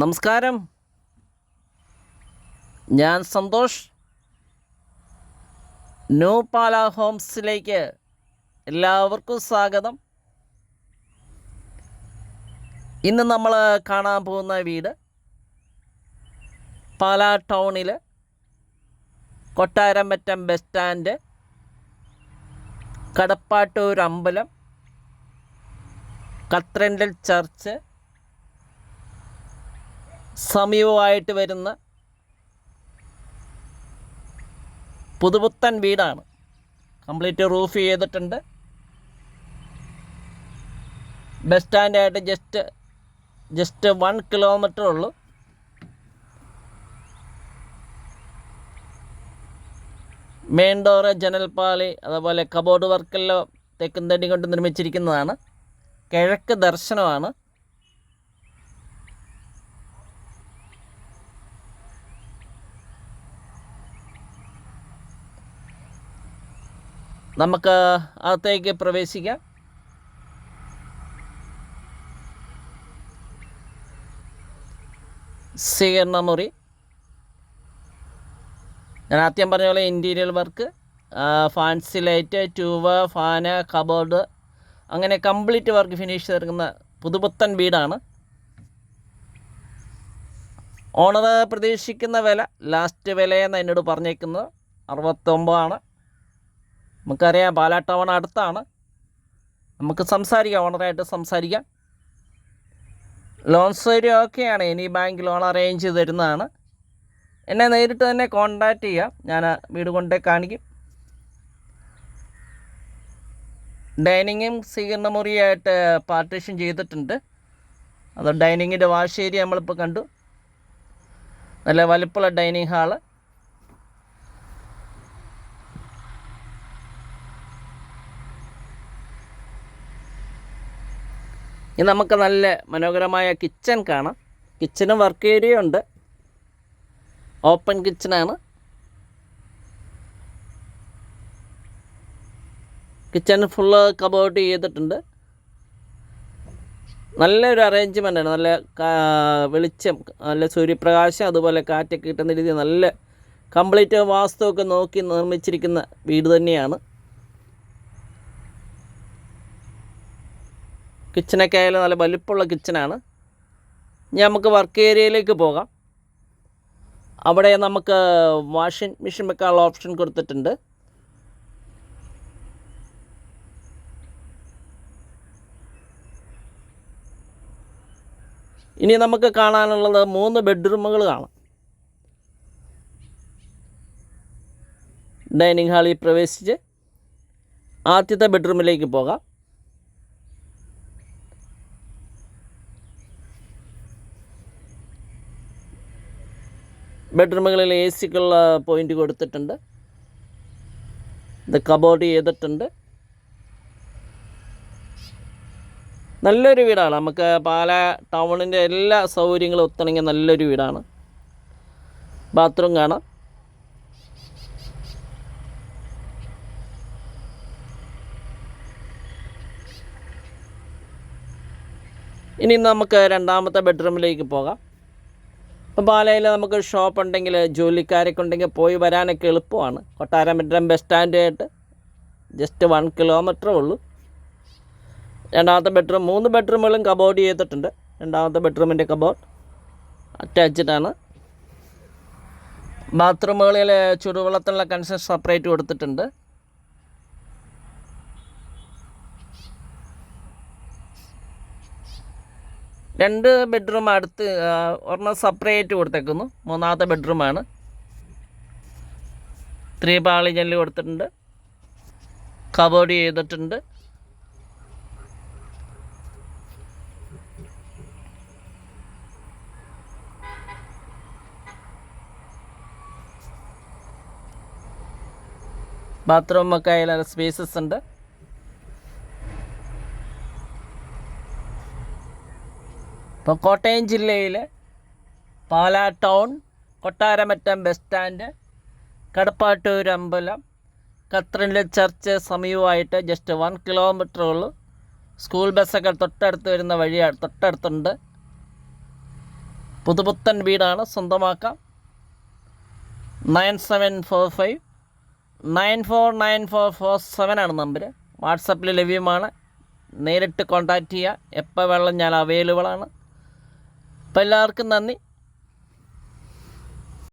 നമസ്കാരം. ഞാൻ സന്തോഷ്. ന്യൂ പാല ഹോംസിലേക്ക് എല്ലാവർക്കും സ്വാഗതം. ഇന്ന് നമ്മൾ കാണാൻ പോകുന്ന വീട് പാല ടൗണിൽ കൊട്ടാരമറ്റം ബസ് സ്റ്റാൻഡ് കടപ്പാട്ടൂർ അമ്പലം കത്രണ്ടൽ ചർച്ച് സമീപമായിട്ട് വരുന്ന പുതുപുത്തൻ വീടാണ്. കംപ്ലീറ്റ് റൂഫ് ചെയ്തിട്ടുണ്ട്. ബസ് സ്റ്റാൻഡായിട്ട് ജസ്റ്റ് ജസ്റ്റ് വൺ കിലോമീറ്റർ ഉള്ളൂ. മെയിൻ ഡോറ് ജനൽപ്പാളി അതുപോലെ കബോർഡ് വർക്കെല്ലാം തെക്കും തടി കൊണ്ട് നിർമ്മിച്ചിരിക്കുന്നതാണ്. കിഴക്ക് ദർശനമാണ്. നമുക്ക് അകത്തേക്ക് പ്രവേശിക്കാം. സ്വീകരണ മുറി. ഞാൻ ആദ്യം പറഞ്ഞ പോലെ interior work fancy light tube fan cupboard അങ്ങനെ കംപ്ലീറ്റ് വർക്ക് ഫിനിഷ് തീർക്കുന്ന പുതുപുത്തൻ വീടാണ്. ഓണർ പ്രതീക്ഷിക്കുന്ന വില ലാസ്റ്റ് വിലയെന്ന് എന്നോട് പറഞ്ഞേക്കുന്നത്. അറുപത്തൊമ്പതാണ്. നമുക്കറിയാം പാലാ ടൗൺ അടുത്താണ്. നമുക്ക് സംസാരിക്കാം ഓണറായിട്ട് സംസാരിക്കാം. ലോൺ സൗകര്യം ഓക്കെയാണ്. ഇനി ബാങ്ക് ലോൺ അറേഞ്ച് ചെയ്ത് തരുന്നതാണ്. എന്നെ നേരിട്ട് തന്നെ കോണ്ടാക്റ്റ് ചെയ്യാം. ഞാൻ വീട് കൊണ്ടേ കാണിക്കും. ഡൈനിങ്ങും സ്വീകരണ മുറിയായിട്ട് പാർട്ടീഷൻ ചെയ്തിട്ടുണ്ട്. അത് ഡൈനിങ്ങിന്റെ വാഷ് ഏരിയ നമ്മളിപ്പോൾ കണ്ടു. നല്ല വലിപ്പമുള്ള ഡൈനിങ് ഹാൾ. ഇനി നമുക്ക് നല്ല മനോഹരമായ കിച്ചൺ കാണാം. കിച്ചനും വർക്ക് ഏരിയ ഉണ്ട്. ഓപ്പൺ കിച്ചണാണ് കിച്ചൺ ഫുള്ള് കബോർഡ് ചെയ്തിട്ടുണ്ട്. നല്ലൊരു അറേഞ്ച്മെന്റ് ആണ്. നല്ല വെളിച്ചം നല്ല സൂര്യപ്രകാശം അതുപോലെ കാറ്റൊക്കെ കിട്ടുന്ന രീതി നല്ല കംപ്ലീറ്റ് വാസ്തുവൊക്കെ നോക്കി നിർമ്മിച്ചിരിക്കുന്ന വീട് തന്നെയാണ്. കിച്ചണൊക്കെ ആയാലും നല്ല വലിപ്പമുള്ള കിച്ചണാണ് ഇനി നമുക്ക് വർക്ക് ഏരിയയിലേക്ക് പോകാം. അവിടെ നമുക്ക് വാഷിംഗ് മെഷീൻ വെക്കാനുള്ള ഓപ്ഷൻ കൊടുത്തിട്ടുണ്ട്. ഇനി നമുക്ക് കാണാനുള്ളത് മൂന്ന് ബെഡ്റൂമുകൾ കാണാം. ഡൈനിങ് ഹാളിൽ പ്രവേശിച്ച് ആദ്യത്തെ ബെഡ്റൂമിലേക്ക് പോകാം. ബെഡ്റൂമുകളിൽ എ സിക്കുള്ള പോയിന്റ് കൊടുത്തിട്ടുണ്ട്. ഇത് കബോർഡ് ചെയ്തിട്ടുണ്ട്. നല്ലൊരു വീടാണ്. നമുക്ക് പാല ടൗണിന്റെ എല്ലാ സൗകര്യങ്ങളും ഒത്തിണങ്ങിയ നല്ലൊരു വീടാണ്. ബാത്റൂം കാണാം. ഇനി നമുക്ക് രണ്ടാമത്തെ ബെഡ്റൂമിലേക്ക് പോകാം. ഇപ്പം പാലയിൽ നമുക്ക് ഷോപ്പ് ഉണ്ടെങ്കിൽ ജോലിക്കാരൊക്കെ ഉണ്ടെങ്കിൽ പോയി വരാനൊക്കെ എളുപ്പമാണ്. കൊട്ടാരമറ്റം ബസ് സ്റ്റാൻഡായിട്ട് ജസ്റ്റ് വൺ കിലോമീറ്ററേ ഉള്ളൂ. രണ്ടാമത്തെ ബെഡ്റൂം മൂന്ന് ബെഡ്റൂമുകളും കബോർഡ് ചെയ്തിട്ടുണ്ട്. രണ്ടാമത്തെ ബെഡ്റൂമിന്റെ കബോർഡ് അറ്റാച്ച്ഡാണ് ബാത്റൂമുകളിൽ ചുടുവെള്ളത്തിനുള്ള കൺസൺ സെപ്പറേറ്റ് കൊടുത്തിട്ടുണ്ട്. രണ്ട് ബെഡ്റൂം അടുത്ത് ഒരെണ്ണം സെപ്പറേറ്റ് കൊടുത്തേക്കുന്നു. മൂന്നാമത്തെ ബെഡ്റൂമാണ് ത്രീ പാളി ജനൽ കൊടുത്തിട്ടുണ്ട്. കബോർഡ് ചെയ്തിട്ടുണ്ട്. ബാത്റൂമൊക്കെ അതിൽ സ്പേസസ് ഉണ്ട്. ഇപ്പോൾ കോട്ടയം ജില്ലയിലെ Pala town Kottaramattam bus stand Kadappattoor അമ്പലം കത്രിന്റെ ചർച്ച് സമീപമായിട്ട് ജസ്റ്റ് വൺ കിലോമീറ്റർ ഉള്ളൂ. സ്കൂൾ ബസ്സൊക്കെ തൊട്ടടുത്ത് വരുന്ന വഴിയാണ് തൊട്ടടുത്തുണ്ട്. പുതുപുത്തൻ വീടാണ് സ്വന്തമാക്കാം. Nine seven four five nine four nine four four seven ആണ് നമ്പർ വാട്സപ്പിൽ ലഭ്യമാണ്. നേരിട്ട് കോൺടാക്റ്റ് ചെയ്യുക. എപ്പോൾ വേണമെങ്കിലും ഞാൻ അവൈലബിൾ ആണ്. അപ്പോൾ എല്ലാവർക്കും നന്ദി.